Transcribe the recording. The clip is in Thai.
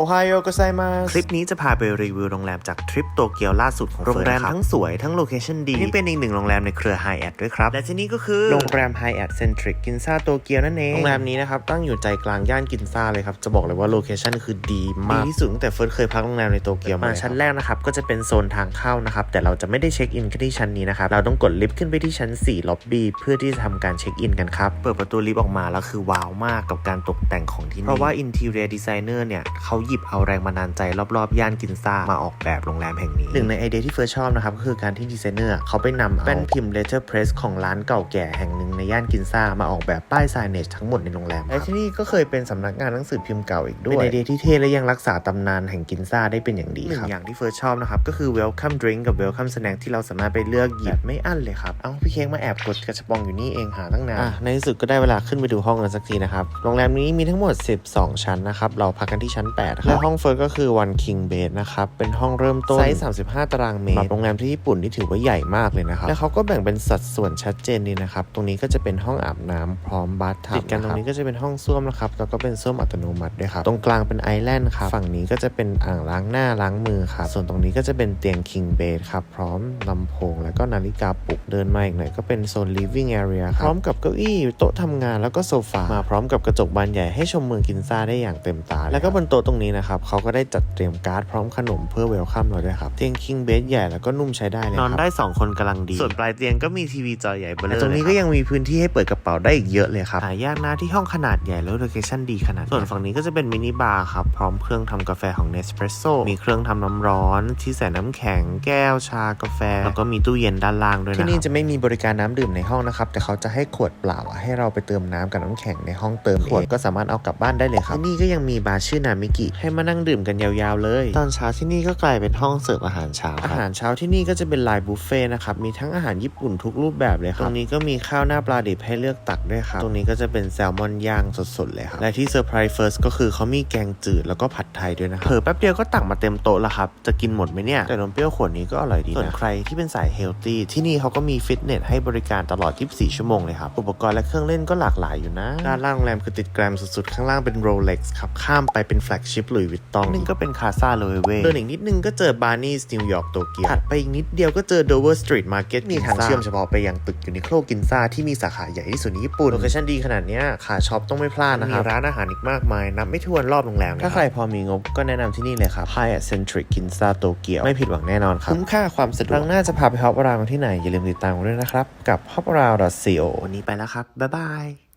โอไฮโอก็ไซมาคลิปนี้จะพาไปรีวิวโรงแรมจากทริปโตเกียวล่าสุดของโรงแรมเฟินคบทั้งสวยทั้งโลเคชั่นดีนี่เป็นอีกหนึ่งโรงแรมในเครือไฮแอทด้วยครับ และที่นี่ก็คือโรงแรม High at Centric กินซ่าโตเกียวนั่นเอง โรงแรมนี้นะครับ ตั้งอยู่ใจกลางย่านกินซ่าเลยครับ จะบอกเลยว่าโลเคชั่นคือดีมาก ดีที่สุดตั้งแต่เฟิร์สเคยพักโรงแรมในโตเกียวมาชั้นแรกนะครับก็จะเป็นโซนทางเข้านะครับแต่เราจะไม่ได้เช็คอินแค่ที่ชั้นนี้นะครับเราต้องกดลิฟต์ขึ้นไปที่ชั้น4ล็อบบี้เพื่อที่จะทำการเช็คอินกันครับเปิดประตูลิฟต์ออกมาแล้วคือว้าวมากกับการตกแต่งของที่นี่เพราะว่า Interior Designer เนี่ยเขาหยิบเอาแรงบันดาลใจรอบๆ ย่านกินซ่ามาออกแบบโรงแรมแห่งนี้หนึ่งในไอเดียที่เฟิร์สชอบนะครับก็คือการที่ดีไซเนอร์เขาไปนำเอาแป้นพิมพ์ letter press ของร้านเก่าแก่แห่งหนึ่งในย่านกินซ่ามาออกแบบป้าย signage ทั้งหมดในโรงแรมและที่นี่ก็เคยเป็นสำนักงานหนังสือพิมพ์เก่าอีกด้วยเป็นไอเดียที่เท่และยังรักษาตำนานแห่งกินซ่าได้เป็นอย่างดีครับหนึ่งอย่างที่เฟิร์สชอบนะครับก็คือ welcome drink กับ welcome snack ที่เราสามารถไปเลือกหยิบไม่อั้นเลยครับเอ้าพี่เค้กมาแอบกดกระชับปองอยู่นี่เองหาตั้งนานอะในที่สุดก็ได้เวลาขึ้นไปดูห้องกันสักทีนะครับโรงแรมนี้มีทั้งหมด 12 ชั้นนะครับเราพักกันที่ชั้น 8ครับ และห้องเฟิร์สก็คือ one king bed นะครับ เป็นห้องเริ่มต้นไซส์35 ตารางเมตรสำหรับโรงแรมที่ญี่ปุ่นที่ถือว่าใหญ่มากเลยนะครับ และเขาก็แบ่งเป็นสัดส่วนชัดเจนดีนะครับ ตรงนี้ก็จะเป็นห้องอาบน้ำพร้อมบัตทับติดกันตรงนี้ก็จะเป็นห้องส้วมนะครับ แล้วก็เป็นส้วมอัตโนมัติด้วยครับ ตรงกลางเป็นไอแลนด์ครับ ฝั่งนี้ก็จะเป็นอ่างล้างหน้าล้างมือครับ ส่วนตรงนี้ก็จะเป็นเตียง king bed ครับ พร้อมลำโพง แล้วก็นาฬิกาปลุก เดินมาอีกหน่อยก็เป็นโซน living area ครับ พร้อมกับเก้าอี้โต๊ะทำงานแล้วก็โซฟา มาพร้อมกับกระจกบานใหญ่ให้ชมเมืองกินซ่าได้อย่างเต็มตา แล้วก็บนโต๊ะตรงนี้นะครับเขาก็ได้จัดเตรียมการ์ดพร้อมขนมเพื่อเวลคัมเราด้วยครับเตียง king bed ใหญ่แล้วก็นุ่มใช้ได้เลยนคอรันบได้ 2 คนกำลังดี ส่วนปลายเตียงก็มีทีวีจอใหญ่เบลอแต่ตรงนี้ก็ยังมีพื้นที่ให้เปิดกระเป๋าได้อีกเยอะเลยครับหายากนะที่ห้องขนาดใหญ่แล้วโลเคชั่นดีขนาดนี้ส่วนฝั่งนี้ก็จะเป็นมินิบาร์ครับพร้อมเครื่องทำกาแฟของ Nespresso มีเครื่องทำน้ำร้อน ที่ใส่น้ำแข็งแก้วชากาแฟแล้วก็มีตู้เย็นด้านล่างด้วยนะที่นี่ครับจะไม่มีบริการน้ำดื่มในห้องนะครับแต่เขาจะให้ขวดเปล่าให้เราไปเติมน้ำกับน้ำแข็งในห้องเติมขวดก็สามารถเอากลับบ้านได้เลยครับที่นี่ก็ยังมีบาร์ชื่อนามิกิให้มานั่งดื่มกันยาวๆเลย ตอนเช้าที่นี่ก็กลายเป็นห้องเสิร์ฟอาหารเช้าอาหารเช้าที่นี่ก็จะเป็นไลน์บุฟเฟ่ต์นะครับมีทั้งอาหารญี่ปุ่นทุกรูปแบบเลยครับตรงนี้ก็มีข้าวหน้าปลาดิบให้เลือกตักด้วยครับตรงนี้ก็จะเป็นแซลมอนย่างสดๆเลยครับและที่เซอร์ไพรส์เฟิร์สก็คือเขามีแกงจืดแล้วก็ผัดไทยด้วยนะครับเผลอแป๊บเดียวก็ตักมาเต็มโต๊ะแล้วครับจะกินหมดไหมเนี่ยแต่นมเปรี้ยวขวดนี้ก็อร่อยดีนะส่วนใครที่เป็นสายเฮลตี้ที่นี่เขาก็มีฟิตเนสให้บริการตลอด 24 ชั่วโมงเลยครับอุปกรณ์และเครื่องเล่นก็หลากหลายอยู่นะด้านล่างโรงแรมคือติดแกรมสุดๆข้างล่างเป็น Rolex ครับข้ามไปเป็นแฟลกชิพหลุยส์วิตตองนึงก็เป็นคาซาโลเวเดินอีกนิดนึงก็เจอบาร์นี่นิวยอร์กโตเกียวถัดไปอีกนิดเดียวก็เจอ Dover Street Market มีทางเชื่อมเฉพาะไปยังตึกยูนิโคลกินซ่าที่มีสาขาใหญ่ที่สุดในญี่ปุ่นโลเคชั่นดีขนาดเนี้ยขาช็อปต้องไม่พลาดนะครับมีร้านอาหารอีกมากมายนับไม่ถ้วนรอบโรงแรมเลยครับถ้าใครพอมีงบก็แนะนำที่นี่เลยครับ Hyatt Centric กินซ่าโตเกียวไม่ผิดหวังแน่นอนครับคุ้มค่าความสะดวกครั้งหน้าจะพาไปฮอปราวที่ไหนอย่าลืมติดตามกันด้วยนะครับกับ hop around co วันนี้ไปแล้วครับบ๊ายบาย